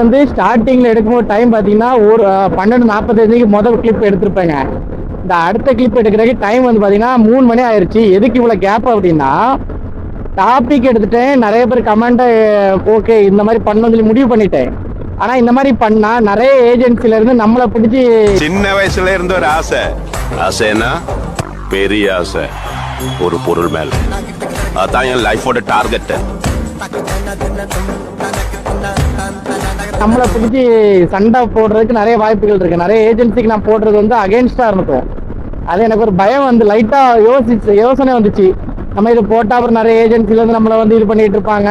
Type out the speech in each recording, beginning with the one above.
வந்து ஸ்டார்டிங்கில் எடுக்கும்போது டைம் பார்த்தீங்கன்னா ஒரு பன்னெண்டு நாற்பத்தஞ்சுக்கு முதல் கிளிப் எடுத்திருப்பேங்க. இந்த அடுத்த கிளிப் எடுக்கிறதுக்கு டைம் வந்து பார்த்தீங்கன்னா மூணு மணி ஆயிடுச்சு எதுக்கு இவ்வளோ கேப் அப்படின்னா டாபிக் எடுத்துட்டேன். நிறைய பேர் கமெண்ட் ஓகே இந்த மாதிரி பண்ணணும்னு சொல்லி முடிவு பண்ணிட்டேன். ஆனால் இந்த மாதிரி பண்ணா நிறைய ஏஜென்சில இருந்து நம்மளை பிடிச்சி சின்ன வயசுல இருந்த ஒரு ஆசை. ஆசைன்னா பெரிய ஆசை. ஒரு பொருள் மேல. அதான் என் லைஃபோட டார்கெட் நம்மளை பிடிச்சி சண்டை போடுறதுக்கு நிறைய வாய்ப்புகள் இருக்கு. நிறைய ஏஜென்சிக்கு நான் போடுறது வந்து அகேன்ஸ்டா இருக்கும் அது எனக்கு ஒரு பயம் வந்து லைட்டா யோசிச்சு யோசனை வந்துச்சு. நம்ம இது போட்டா அப்புறம் நிறைய ஏஜென்சில இருந்து நம்மளை வந்து இது பண்ணிட்டு இருப்பாங்க.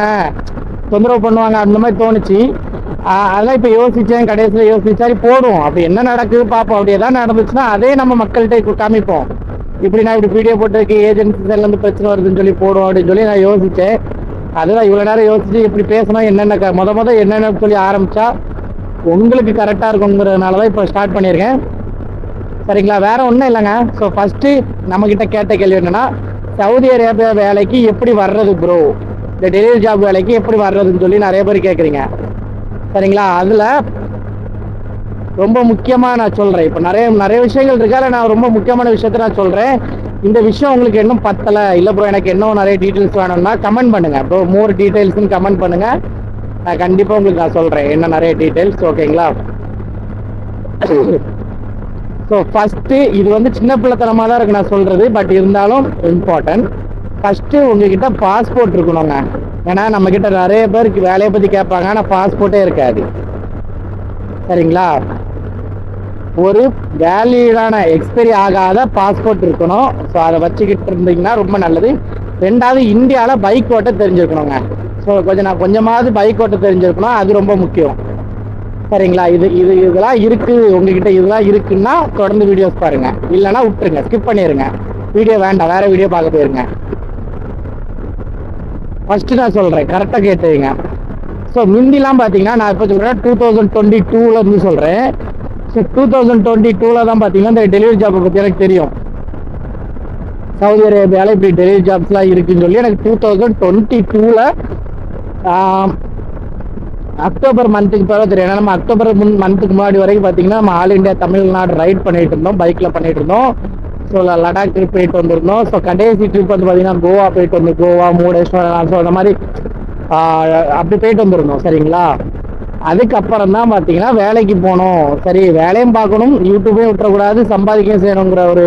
தொந்தரவு பண்ணுவாங்க அந்த மாதிரி தோணுச்சு. அதெல்லாம் இப்போ யோசிச்சேன் கடைசியில் யோசிச்சாரி போடுவோம். அப்படி என்ன நடக்குது பார்ப்போம். அப்படி எதாவது நடந்துச்சுன்னா அதே நம்ம மக்கள்கிட்ட காமிப்போம். இப்படி நான் இப்படி வீடியோ போட்டிருக்கு ஏஜென்சி எல்லாம் பிரச்சனை வருதுன்னு சொல்லி போடுவோம் அப்படின்னு சொல்லி நான் யோசிச்சேன். அதுதான் இவ்வளோ நேரம் யோசிச்சு இப்படி பேசணும் என்னென்ன மொதல் முத முத என்னென்ன சொல்லி ஆரம்பித்தா உங்களுக்கு கரெக்டாக இருக்குங்கிறதுனால தான் இப்போ ஸ்டார்ட் பண்ணியிருக்கேன். சரிங்களா? வேற ஒன்றும் இல்லைங்க. ஸோ ஃபஸ்ட்டு நம்மக்கிட்ட கேட்ட கேள்வி என்னென்னா சவுதி அரேபியா வேலைக்கு எப்படி வர்றது ப்ரோ இந்த டெலிவரி ஜாப் வேலைக்கு எப்படி வர்றதுன்னு சொல்லி நிறைய பேர் கேட்குறீங்க சரிங்களா? அதில் ரொம்ப முக்கியமாக நான் சொல்கிறேன் இப்போ நிறைய நிறைய விஷயங்கள் இருக்கால நான் ரொம்ப முக்கியமான விஷயத்த நான் சொல்கிறேன் இந்த விஷயம் உங்களுக்கு இன்னும் பத்தலை. இல்லை ப்ரோ எனக்கு இன்னும் நிறைய டீட்டெயில்ஸ் வேணும்னா கமெண்ட் பண்ணுங்கள் ப்ரோ மோர் டீட்டெயில்ஸ்னு கமெண்ட் பண்ணுங்கள் நான் கண்டிப்பாக உங்களுக்கு நான் சொல்கிறேன் என்ன நிறைய டீட்டெயில்ஸ் ஓகேங்களா ஸோ ஃபஸ்ட்டு இது வந்து சின்ன பிள்ளைத்தனமாக தான் இருக்கு நான் சொல்கிறது பட் இருந்தாலும் இம்பார்ட்டன்ட் ஃபஸ்ட்டு உங்ககிட்ட பாஸ்போர்ட் இருக்கணுங்க. ஏன்னா நம்மக்கிட்ட நிறைய பேருக்கு வேலையை பற்றி கேட்பாங்க ஆனால் பாஸ்போர்ட்டே இருக்காது. சரிங்களா? ஒரு வேலிடான எக்ஸ்பைரி ஆகாத பாஸ்போர்ட் இருக்கணும். ஸோ அதை வச்சுக்கிட்டு இருந்தீங்கன்னா ரொம்ப நல்லது. ரெண்டாவது இந்தியாவில் பைக் ஓட்ட தெரிஞ்சிருக்கணுங்க. ஸோ கொஞ்சம் நான் கொஞ்சமாவது பைக் ஓட்ட தெரிஞ்சிருக்கணும். அது ரொம்ப முக்கியம். சரிங்களா? இது இது இதெல்லாம் இருக்குது உங்ககிட்ட இதெல்லாம் இருக்குன்னா தொடர்ந்து வீடியோஸ் பாருங்கள் இல்லைன்னா விட்டுருங்க. ஸ்கிப் பண்ணிடுங்க வீடியோ வேண்டாம். வேறு வீடியோ பார்க்க போயிருங்க. ஃபஸ்ட்டு நான் சொல்கிறேன் கரெக்டாக கேட்டுங்க ஸோ முந்திலாம் பார்த்தீங்கன்னா நான் இப்போ சொல்கிறேன் டூ தௌசண்ட் டுவெண்ட்டி டூவில் சொல்கிறேன் டூ தௌசண்ட் டுவெண்ட்டி டூவில் தான் பார்த்தீங்கன்னா இந்த டெலிவரி ஜாப்பை பற்றி எனக்கு தெரியும். சவுதி அரேபியாவில் இப்படி டெலிவரி ஜாப்ஸ்லாம் இருக்குன்னு சொல்லி எனக்கு டூ தௌசண்ட் டுவெண்ட்டி டூவில் அக்டோபர் மந்த்துக்கு பிறகு தெரியும். ஏன்னா நம்ம அக்டோபர் மந்த்துக்கு முன்னாடி வரைக்கும் பார்த்தீங்கன்னா நம்ம ஆல் இந்தியா தமிழ்நாடு ரைட் பண்ணிட்டு இருந்தோம் பைக்கில் பண்ணிட்டு இருந்தோம். ஸோ லடாக் ட்ரிப் போயிட்டு வந்திருந்தோம். ஸோ கடைசி ட்ரிப் வந்து பார்த்தீங்கன்னா கோவா போயிட்டு வந்தோம் கோவா மூடேஸ்வரம் ஸோ அந்த மாதிரி அப்படி போயிட்டு வந்திருந்தோம் சரிங்களா? அதுக்கப்புறம் தான் பார்த்தீங்கன்னா வேலைக்கு போகணும். சரி வேலையும் பார்க்கணும் யூடியூபையும் விட்டுறக்கூடாது சம்பாதிக்கவும் செய்யணுங்கிற ஒரு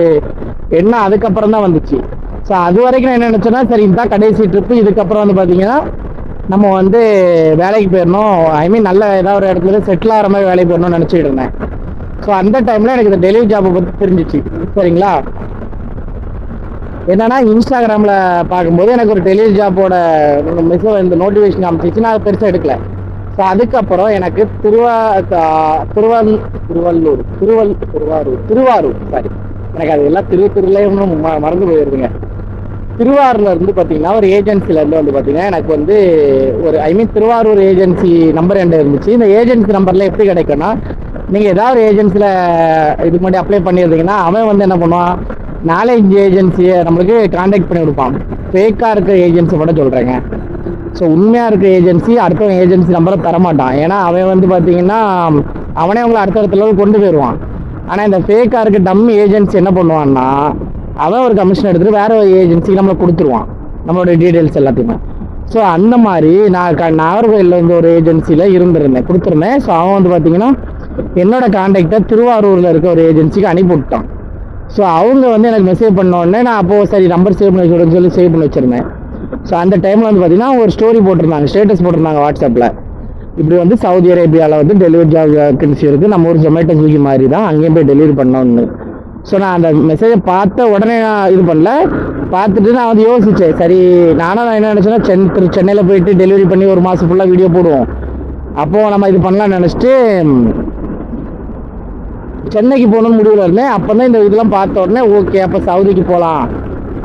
எண்ணம் அதுக்கப்புறம் தான் வந்துச்சு. ஸோ அது வரைக்கும் நான் என்ன நினச்சேன்னா சரி இதுதான் கடைசி ட்ரிப்பு இதுக்கப்புறம் வந்து பார்த்தீங்கன்னா நம்ம வந்து வேலைக்கு போயிடணும். ஐ மீன் நல்ல ஏதாவது ஒரு இடத்துல செட்டில் ஆகிற மாதிரி வேலைக்கு போயிடணும்னு நினச்சிட்டு இருந்தேன். ஸோ அந்த டைமில் எனக்கு இந்த டெலிவரி ஜாப்பை பற்றி தெரிஞ்சிச்சு. சரிங்களா? என்னன்னா இன்ஸ்டாகிராமில் பார்க்கும்போது எனக்கு ஒரு டெலிவரி ஜாப்போட மெசேஜ் இந்த நோட்டிஃபிகேஷன் காமிச்சிச்சு நான் பெருசாக எடுக்கல. ஸோ அதுக்கப்புறம் எனக்கு திருவா திருவல் திருவள்ளூர் திருவல் திருவாரூர் திருவாரூர் சாரி எனக்கு அது எல்லாம் திரு திருலையும் மறந்து போயிருதுங்க. திருவாரூர்ல இருந்து பார்த்தீங்கன்னா ஒரு ஏஜென்சில இருந்து வந்து பார்த்தீங்கன்னா எனக்கு வந்து ஒரு I mean Thiruvarur agency number என்ன இருந்துச்சு. இந்த ஏஜென்சி நம்பர்ல எப்படி கிடைக்கும்னா நீங்கள் ஏதாவது ஒரு ஏஜென்சியில் இதுக்கு முன்னாடி அப்ளை பண்ணியிருந்தீங்கன்னா அவன் வந்து என்ன பண்ணுவான்? நாலஞ்சு ஏஜென்சியை நம்மளுக்கு காண்டாக்ட் பண்ணி கொடுப்பான். ஃபேக்காக இருக்கிற ஏஜென்சி மட்டும் சொல்கிறேங்க ஸோ உண்மையாக இருக்க ஏஜென்சி அடுத்த ஏஜென்சி நம்பரை தரமாட்டான். ஏன்னா அவன் வந்து பார்த்தீங்கன்னா அவனே அவங்கள அடுத்த இடத்துல கொண்டு போயிடுவான் ஆனால் இந்த ஃபேக்காக இருக்க டம்மி ஏஜென்சி என்ன பண்ணுவான்னா அவன் ஒரு கமிஷன் எடுத்துகிட்டு வேற ஒரு ஏஜென்சிக்கு நம்மளை கொடுத்துருவான். நம்மளோட டீட்டெயில்ஸ் எல்லாத்தையுமே. ஸோ அந்த மாதிரி நான் க நாகர்கோயிலில் வந்து ஒரு ஏஜென்சியில் இருந்திருந்தேன் கொடுத்துருந்தேன். ஸோ அவன் வந்து பார்த்தீங்கன்னா என்னோட காண்டாக்டை திருவாரூரில் இருக்க ஒரு ஏஜென்சிக்கு அனுப்பி விட்டான். ஸோ அவங்க வந்து எனக்கு மெசேஜ் பண்ண உடனே நான் அப்போது சரி நம்பர் சேவ் பண்ணி வச்சுடுன்னு சொல்லி சேவ் பண்ணி வச்சுருந்தேன். ஸோ அந்த டைமில் வந்து பார்த்தீங்கன்னா ஒரு ஸ்டோரி போட்டிருந்தாங்க ஸ்டேட்டஸ் போட்டிருந்தாங்க வாட்ஸ்அப்பில் இப்படி வந்து சவுதி அரேபியாவில் வந்து டெலிவரி ஜாப் வேகன்சி இருக்குது நம்ம ஒரு ஜொமேட்டோ ஸ்விக்கி மாதிரி தான் அங்கேயும் போய் டெலிவரி பண்ணோம்னு ஸோ நான் அந்த மெசேஜை பார்த்த உடனே நான் இது பண்ணல. பார்த்துட்டு நான் வந்து யோசித்தேன் சரி நானும் நான் என்ன நினச்சேன்னா சென் திரு சென்னையில் போயிட்டு டெலிவரி பண்ணி ஒரு மாதம் ஃபுல்லாக வீடியோ போடுவோம். அப்போது நம்ம இது பண்ணலாம்னு நினச்சிட்டு சென்னைக்கு போகணும்னு முடிவில் இருந்தேன். அப்போ தான் இந்த இதெல்லாம் பார்த்த உடனே ஓகே அப்போ சவுதிக்கு போகலாம்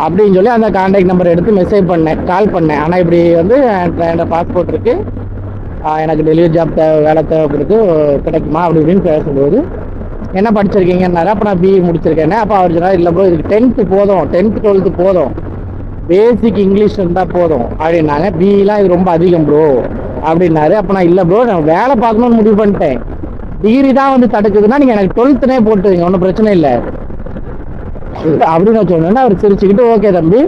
அப்படின்னு சொல்லி அந்த கான்டாக்ட் நம்பர் எடுத்து மெசேஜ் பண்ணேன். கால் பண்ணேன். ஆனால் இப்படி வந்து என்கிட்ட பாஸ்போர்ட் இருக்குது எனக்கு டெலிவரி ஜாப் தேவை வேலை தேவைப்படுது கிடைக்குமா? அப்படி இப்படின்னு பேசும்போது என்ன படிச்சிருக்கீங்கன்னாரு? அப்போ நான் பிஇ முடிச்சிருக்கேன். அப்போ அவர் சொன்னார் இல்லை ப்ரோ இதுக்கு டென்த்து போதும். டென்த்து டுவெல்த்து போதும். பேசிக் இங்கிலீஷ் இருந்தால் போதும். அப்படின்னாங்க. பிஇலாம் இது ரொம்ப அதிகம் ப்ரோ அப்படின்னாரு. அப்போ நான் இல்லை ப்ரோ நான் வேலை பார்க்கணும்னு முடிவு பண்ணிட்டேன். டிகிரி தான் வந்து தடுக்குதுன்னா நீங்கள் எனக்கு டுவெல்த்துனே போட்டுருங்க. ஒன்றும் பிரச்சனை இல்லை. அப்படின்னு சொன்னேன்னா அவர் சிரிச்சுக்கிட்டு ஓகே தம்பி.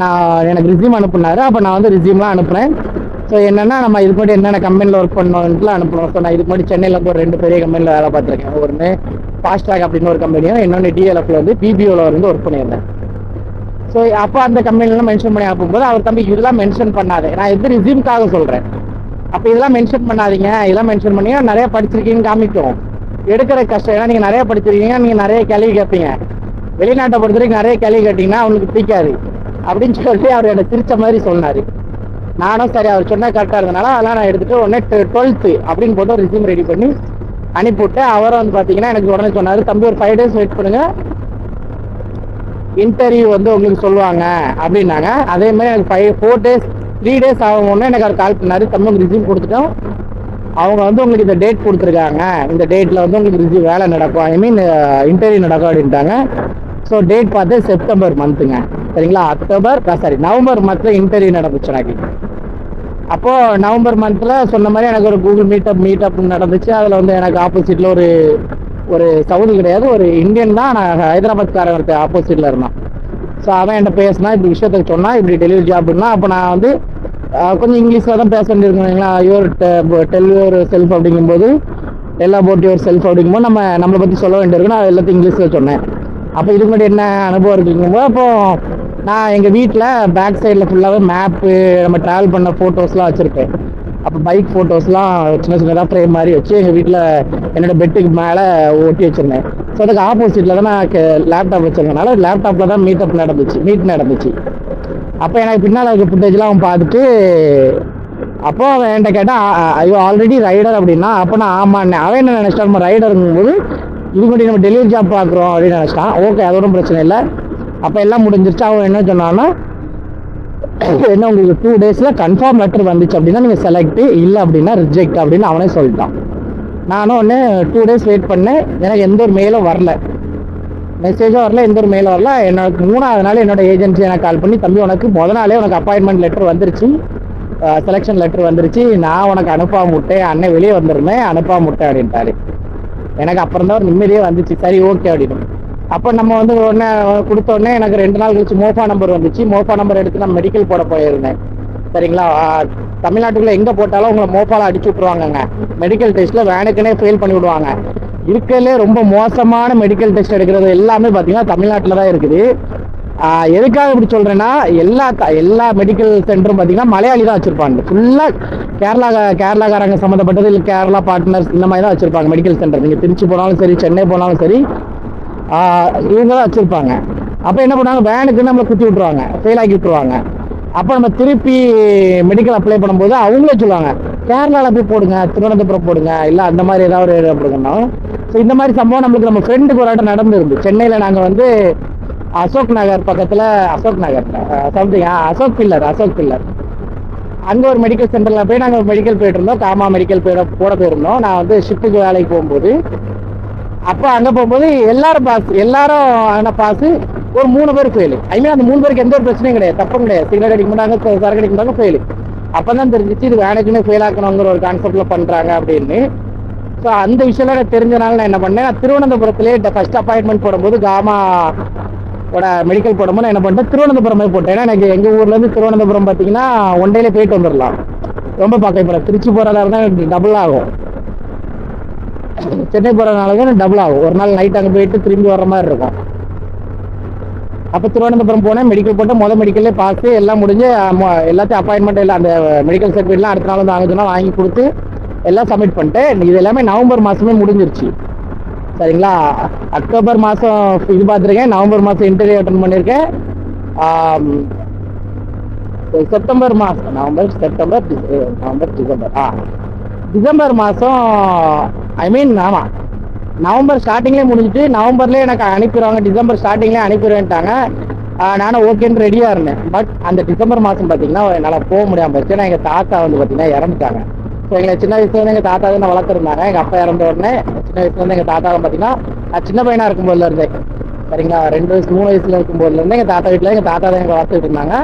நான் எனக்கு ரிசியூம் அனுப்புனாரு. அப்போ நான் வந்து ரிசியூம்லாம் அனுப்புகிறேன் ஸோ என்னென்னா நம்ம இதுக்கு முன்னாடி என்னென்ன கம்பெனியில் ஒர்க் பண்ணோன்ட்டுலாம் அனுப்பணும் ஸோ நான் இதுக்கு முன்னாடி சென்னையில் ஒரு ரெண்டு பெரிய கம்பெனியில் வேலை பார்த்துருக்கேன். ஒன்று ஃபாஸ்ட்ராக் அப்படின்னு ஒரு கம்பெனியும் இன்னொன்று டிஎல்எஃப்ல வந்து பிபிஓவில் வந்து ஒர்க் பண்ணியிருந்தேன். ஸோ அப்போ அந்த கம்பெனிலாம் மென்ஷன் பண்ணி அனுப்பும்போது அவர் தம்பி இதெல்லாம் மென்ஷன் பண்ணாது. நான் எது ரிசியூம்காக சொல்கிறேன் அப்போ இதெல்லாம் மென்ஷன் பண்ணாதீங்க. இதெல்லாம் மென்ஷன் பண்ணி நிறைய படிச்சிருக்கீங்கன்னு காமிக்கும். எடுக்கிற கஷ்டம் ஏன்னா நீங்கள் நிறைய படிச்சிருக்கீங்க. நீங்கள் நிறைய கேள்வி கேட்பீங்க. வெளிநாட்டை பொறுத்த வரைக்கும் நிறைய கேள்வி கேட்டிங்கன்னா அவனுக்கு பிடிக்காது. அப்படின்னு சொல்லி அவர் என்னை சிரிச்ச மாதிரி சொன்னார். நானும் சரி அவர் சொன்னால் கரெக்டாக இருந்தனால அதெல்லாம் நான் எடுத்துகிட்டு உடனே டுவெல்த்து அப்படின்னு போட்டு ரிசியூம் ரெடி பண்ணி அனுப்பிவிட்டு அவரும் வந்து பார்த்தீங்கன்னா எனக்கு உடனே சொன்னார் தம்பி ஒரு ஃபைவ் டேஸ் வெயிட் பண்ணுங்கள் இன்டர்வியூ வந்து உங்களுக்கு சொல்லுவாங்க. அப்படின்னாங்க. அதே மாதிரி எனக்கு five four days three days ஆகும் ஒன்று எனக்கு அவர் கால் பண்ணார். தம்பி உங்களுக்கு ரிசியூம் கொடுத்துட்டோம். அவங்க வந்து உங்களுக்கு இந்த டேட் கொடுத்துருக்காங்க. இந்த டேட்டில் வந்து உங்களுக்கு ரிசியூ வேலை நடக்கும். ஐ மீன் இன்டர்வியூ நடக்கும் அப்படின்ட்டாங்க. ஸோ டேட் பார்த்து செப்டம்பர் மந்த்துங்க சரிங்களா? அக்டோபர் சாரி நவம்பர் மந்தில் இன்டர்வியூ நடந்துச்சு எனக்கு. அப்போது நவம்பர் மந்த்தில் சொன்ன மாதிரி எனக்கு ஒரு கூகுள் மீட்டப் மீட்டப் நடந்துச்சு. அதில் வந்து எனக்கு ஆப்போசிட்டில் ஒரு ஒரு சவுதி கிடையாது. ஒரு இந்தியன் தான். நான் ஹைதராபாத்காரன் ஒருத்தர் ஆப்போசிட்டில் இருந்தான். ஸோ அவன் என்கிட்ட பேசினா இப்படி விஷயத்துக்கு சொன்னால் இப்படி டெலிவரி ஜாப்னா அப்போ நான் வந்து கொஞ்சம் இங்கிலீஷில் தான் பேச வேண்டியிருக்கீங்களா யுவர் டெல் யுவர் செல்ஃப் அப்படிங்கும்போது டெல் அபவுட் யுவர் செல்ஃப் அப்படிங்கும்போது நம்ம நம்மளை பற்றி சொல்ல வேண்டியிருக்கு நான் எல்லாத்தையும் இங்கிலீஷில் சொன்னேன். அப்போ இதுக்கு முன்னாடி என்ன அனுபவம் இருக்குங்கும்போது அப்போ நான் எங்கள் வீட்டில் பேக் சைடில் ஃபுல்லாகவே மேப்பு நம்ம ட்ராவல் பண்ண ஃபோட்டோஸ்லாம் வச்சுருப்பேன் அப்போ பைக் ஃபோட்டோஸ்லாம் சின்ன சின்னதாக ஃப்ரேம் மாதிரி வச்சு எங்கள் வீட்டில் என்னோட பெட்டுக்கு மேலே ஒட்டி வச்சுருந்தேன். ஸோ அதுக்கு ஆப்போசிட்டில் தான் நான் லேப்டாப் வச்சிருந்தனால லேப்டாப்பில் தான் மீட்டப் நடந்துச்சு மீட் நடந்துச்சு. அப்போ எனக்கு பின்னால் இருக்க ஃபுட்டேஜ்லாம் அவன் பார்த்துட்டு அப்போ அவன் என்கிட்ட கேட்டான் ஐயோ ஆல்ரெடி ரைடர் அப்படின்னா அப்போ நான் ஆமாண்ணே அவன் என்ன நினச்சிட்டான் நம்ம ரைடருங்கும்போது இது மட்டும் நம்ம டெலிவரி ஜாப் பார்க்குறோம் அப்படின்னு நினச்சிட்டான். ஓகே அது ஒன்றும் பிரச்சனை இல்லை. அப்போ எல்லாம் முடிஞ்சிருச்சு. அவன் என்ன சொன்னான்னா என்ன உங்களுக்கு டூ டேஸில் கன்ஃபார்ம் லெட்டர் வந்துச்சு அப்படின்னா நீங்கள் செலக்ட் இல்லை அப்படின்னா ரிஜெக்ட் அப்படின்னு அவனே சொல்லிட்டான். நானும் ஒன்று டூ டேஸ் வெயிட் பண்ணேன். எனக்கு எந்த ஒரு மெயிலும் வரல. மெசேஜும் வரல எந்த ஒரு மெயிலும் வரல. எனக்கு மூணாவது நாள் என்னோட ஏஜென்சி எனக்கு கால் பண்ணி தம்பி உனக்கு முத நாளே உனக்கு அப்பாயின்மெண்ட் லெட்டர் வந்துருச்சு. செலெக்ஷன் லெட்டர் வந்துருச்சு. நான் உனக்கு அனுப்பாம விட்டேன். அண்ணன் வெளியே வந்துருந்தேன். அனுப்பாம விட்டேன் அப்படின்ட்டாரு. எனக்கு அப்புறம் தான் ஒரு நிம்மதியே வந்துச்சு. சரி ஓகே அப்படின்னு. அப்போ நம்ம வந்து உடனே கொடுத்த உடனே எனக்கு ரெண்டு நாள் கழிச்சு மோஃபா நம்பர் வந்துச்சு. மோஃபா நம்பர் எடுத்து நான் மெடிக்கல் போட போயிருந்தேன். சரிங்களா? தமிழ்நாட்டுக்குள்ளே தமிழ்நாட்டுக்குள்ள எங்க போட்டாலும் உங்களை மோஃபால அடிச்சு விட்ருவாங்கங்க மெடிக்கல் டெஸ்ட்ல வேனுக்குன்னே ஃபெயில் பண்ணி விடுவாங்க. இருக்கிறதுலே ரொம்ப மோசமான மெடிக்கல் டெஸ்ட் எடுக்கிறது எல்லாமே பார்த்தீங்கன்னா தமிழ்நாட்டில் தான் இருக்குது. எதுக்காக இப்படி சொல்கிறேன்னா எல்லா எல்லா மெடிக்கல் சென்டரும் பார்த்தீங்கன்னா மலையாளி தான் வச்சுருப்பாங்க. ஃபுல்லாக கேரளா கேரளாக்காரங்க சம்மந்தப்பட்டது இல்லை கேரளா பார்ட்னர்ஸ் இந்த மாதிரி தான் வச்சுருப்பாங்க மெடிக்கல் சென்டர் நீங்கள் திருச்சி போனாலும் சரி சென்னை போனாலும் சரி இவங்க தான் வச்சுருப்பாங்க. அப்போ என்ன பண்ணுவாங்க? வேனுக்கு நம்மளை குத்தி விட்ருவாங்க ஃபெயில் ஆக்கி விட்ருவாங்க அப்போ நம்ம திருப்பி மெடிக்கல் அப்ளை பண்ணும்போது அவங்களே சொல்லுவாங்க கேரளாவில் போய் போடுங்க திருவனந்தபுரம் போடுங்க இல்லை அந்த மாதிரி ஏதாவது ஒரு ஏரியா போடுங்கன்னா ஸோ இந்த மாதிரி சம்பவம் நம்மளுக்கு நம்ம ஃப்ரெண்டுக்கு ஒரு ஆட்டம் நடந்துருந்து சென்னையில் நாங்கள் வந்து அசோக் நகர் பக்கத்தில் Ashok Nagar. Something Ashok pillar Ashok pillar அங்கே ஒரு மெடிக்கல் சென்டரில் போய் நாங்கள் மெடிக்கல் போயிட்டு இருந்தோம். காமா மெடிக்கல் போய் போட போயிருந்தோம். நான் வந்து ஷிஃப்ட்டுக்கு வேலைக்கு போகும்போது அப்போ அங்கே போகும்போது எல்லாரும் பாஸ் எல்லாரும் ஆன பாஸ் ஒரு மூணு பேர் ஃபெயிலு ஐ மீன் அந்த மூணு பேருக்கு எந்த ஒரு பிரச்சனையும் கிடையாது. தப்பும் கிடையாது. சிகரெட் அடிக்க மாட்டாங்க சரக்கு அடிக்க மாட்டாங்க ஃபெயிலு அப்போ தான் தெரிஞ்சிச்சு இது வேலைக்குன்னு ஃபெயில் ஆக்கணுங்கிற ஒரு கான்செப்டில் பண்ணுறாங்க அப்படின்னு. ஸோ அந்த விஷயம்லாம் எனக்கு தெரிஞ்சனால நான் என்ன பண்ணேன்? திருவனந்தபுரத்துலேயே ஃபர்ஸ்ட் அப்பாயின்மெண்ட் போடும்போது காமா மெடிக்கல் போடும்போது நான் என்ன பண்ணிட்டேன்? திருவனந்தபுரமே போட்டேன். ஏன்னா எனக்கு எங்கள் ஊர்லேருந்து திருவனந்தபுரம் பார்த்தீங்கன்னா ஒன் டேலே போயிட்டு வந்துடலாம் ரொம்ப பக்கம் இப்போ திருச்சி போகிறதா இருந்தால் டபுள் ஆகும். சென்னை போகிறதுனால தான் டபுள் ஆகும். ஒரு நாள் நைட் அங்கே போயிட்டு திரும்பி வர்ற மாதிரி இருக்கும். அப்போ திருவனந்தபுரம் போனேன். மெடிக்கல் போட்டு மொதல் மெடிக்கல்லே பார்த்து எல்லாம் முடிஞ்சு எல்லாத்தையும் அப்பாயின்மெண்ட் எல்லாம் அந்த மெடிக்கல் சர்டிஃபிகேட்லாம் அடுத்த நாள் வந்து வாங்கிச்சுனா வாங்கி கொடுத்து எல்லாம் சப்மிட் பண்ணிட்டேன். இது எல்லாமே நவம்பர் மாதமே முடிஞ்சிருச்சு. சரிங்களா? அக்டோபர் மாதம் இது பார்த்துருக்கேன் நவம்பர் மாதம் இன்டர்வியூ அட்டன் பண்ணியிருக்கேன் செப்டம்பர் மாதம் நவம்பர் செப்டம்பர் நவம்பர் டிசம்பர். ஆ டிசம்பர் மாதம் ஐ மீன் ஆமாம் நவம்பர் ஸ்டார்டிங்லேயே முடிஞ்சிட்டு நவம்பர்லேயே எனக்கு அனுப்பிடுவாங்க டிசம்பர் ஸ்டார்டிங்லேயே அனுப்பிடுவேன்ட்டாங்க. நானும் ஓகேன்னு ரெடியாக இருந்தேன். பட் அந்த டிசம்பர் மாதம் பார்த்தீங்கன்னா என்னால் போக முடியாமல் போச்சு. ஏன்னா எங்கள் தாத்தா வந்து பார்த்தீங்கன்னா இறந்துட்டாங்க. இப்போ எங்களை சின்ன வயசுலேருந்து எங்கள் தாத்தா தான் வளர்த்துருந்தாங்க. எங்கள் அப்பா இறந்த உடனே சின்ன வயசுலேருந்து எங்கள் தாத்தா பார்த்தீங்கன்னா நான் சின்ன பையனாக இருக்கும்போதுல இருந்தே. சரிங்களா? ரெண்டு வயசு மூணு வயசுல இருக்கும்போதுலேருந்து எங்கள் தாத்தா வீட்டில் எங்கள் தாத்தா தான் எங்களை வளர்த்துட்டு இருந்தாங்க.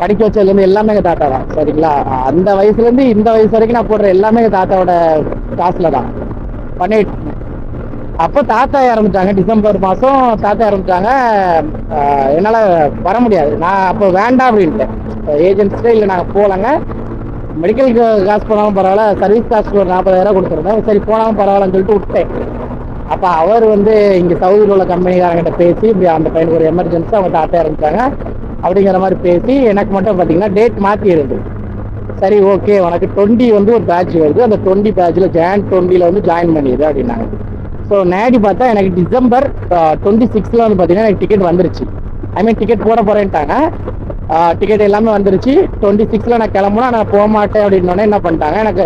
படிக்க வச்சதுலேருந்து எல்லாமே எங்கள் தாத்தா தான். சரிங்களா? அந்த வயசுலேருந்து இந்த வயசு வரைக்கும் நான் போடுற எல்லாமே எங்கள் தாத்தாவோட காசில் தான். பண்ணிட்டு அப்போ தாத்தா இறந்துட்டாங்க. டிசம்பர் மாதம் தாத்தா இறந்துட்டாங்க. என்னால் வர முடியாது. நான் அப்போ வேண்டாம் அப்படின்ட்டு ஏஜென்ட்ஸ்டே இல்லை நாங்கள் போகலங்க. மெடிக்கல் காசு போனாலும் பரவாயில்ல சர்வீஸ் காசுக்கு ஒரு நாற்பதாயிரம் கொடுத்துருந்தேன். சரி போனாலும் பரவாயில்லன்னு சொல்லிட்டு விட்டேன் அப்போ அவர் வந்து இங்கே சவுதியில் உள்ள கம்பெனிக்காரங்கிட்ட பேசி இப்படி அந்த பையனுக்கு ஒரு எமர்ஜென்சி அவங்க தாத்தா இருந்துட்டாங்க அப்படிங்கிற மாதிரி பேசி எனக்கு மட்டும் பார்த்தீங்கன்னா டேட் மாற்றி இருந்தது சரி ஓகே உனக்கு டுவெண்ட்டி வந்து ஒரு பேட்ச் வருது. அந்த டுவெண்ட்டி பேட்சில் ஜான் டுவெண்ட்டியில் வந்து ஜாயின் பண்ணிடுது அப்படின்னாங்க. ஸோ நேடி பார்த்தா எனக்கு டிசம்பர் டுவெண்ட்டி சிக்ஸில் வந்து பார்த்தீங்கன்னா எனக்கு டிக்கெட் வந்துருச்சு. ஐ மீன் டிக்கெட் போட போகிறேன்ட்டாங்க டிக்கெட் எல்லாமே வந்துருச்சு. டுவெண்ட்டி சிக்ஸில் நான் கிளம்புனா நான் போக மாட்டேன் அப்படின்னோடனே என்ன பண்ணிட்டாங்க எனக்கு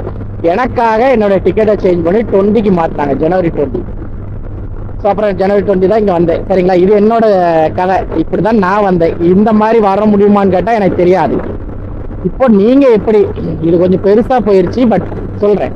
எனக்காக என்னோட டிக்கெட்டை சேஞ்ச் பண்ணி டுவெண்ட்டிக்கு மாற்றினாங்க ஜனவரி டுவெண்ட்டி ஸோ அப்புறம் ஜனவரி டுவெண்ட்டி தான் இங்கே வந்தேன். சரிங்களா? இது என்னோட கதை. இப்படி தான் நான் வந்தேன். இந்த மாதிரி வர முடியுமான்னு கேட்டால் எனக்கு தெரியாது. இப்போ நீங்கள் எப்படி இது கொஞ்சம் பெருசாக போயிருச்சு பட் சொல்கிறேன்